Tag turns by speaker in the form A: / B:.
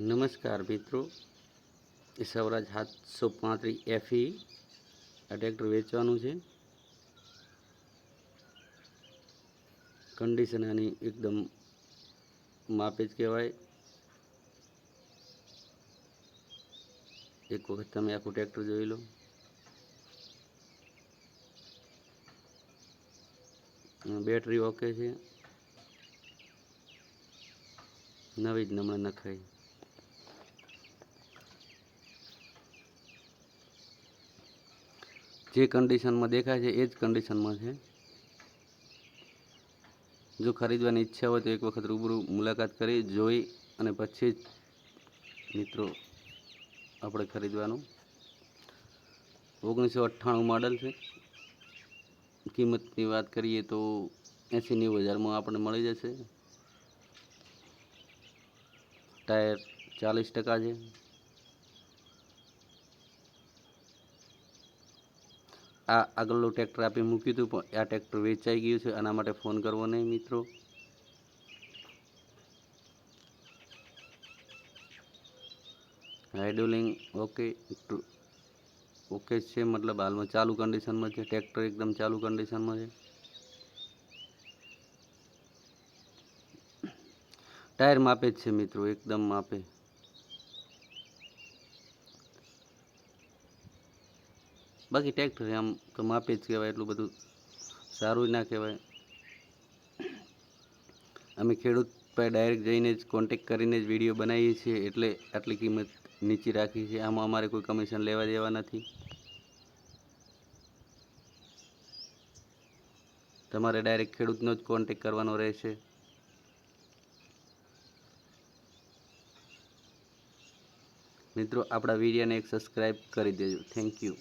A: નમસ્કાર મિત્રો. સવરાજ સાતસો પાંત્રીસ એફઈ આ ટ્રેક્ટર વેચવાનું છે. કન્ડિશન આની એકદમ માપે જ કહેવાય. એક વખત તમે આખું ટ્રેક્ટર જોઈ લો. બેટરી ઓકે છે. નવી જ નમણે નખાય. જે કન્ડિશનમાં દેખાય છે, એ જ કન્ડિશનમાં છે. જો ખરીદવાની ઈચ્છા હોય તો એક વખત રૂબરૂ મુલાકાત કરી, જોઈ અને પછી જ મિત્રો આપણે ખરીદવાનું. ઓગણીસો અઠ્ઠાણું મોડલ છે. કિંમતની વાત કરીએ તો એંસી નેવું હજારમાં આપણને મળી જશે. ટાયર ચાલીસ ટકા છે. આ આગળનું ટ્રેક્ટર આપી મૂક્યું હતું, પણ આ ટ્રેક્ટર વેચાઈ ગયું છે, આના માટે ફોન કરવો નહીં મિત્રો. હાઇડોલિંગ ઓકે ઓકે છે, મતલબ હાલમાં ચાલુ કન્ડિશનમાં છે, ટ્રેક્ટર એકદમ ચાલુ કન્ડિશનમાં છે. ટાયર માપે જ છે મિત્રો, એકદમ માપે. બાકી ટ્રેક્ટર આમ તો માપે જ કહેવાય, એટલું બધું સારું ના કહેવાય. અમે ખેડૂત પાસે ડાયરેક્ટ જઈને જ કોન્ટેક કરીને જ વીડિયો બનાવીએ છીએ, એટલે આટલી કિંમત નીચી રાખી છે. આમાં અમારે કોઈ કમિશન લેવા દેવા નથી. તમારે ડાયરેક્ટ ખેડૂતનો જ કોન્ટેક કરવાનો રહેશે. મિત્રો, આપણા વિડીયોને એક સબસ્ક્રાઈબ કરી દેજો. Thank you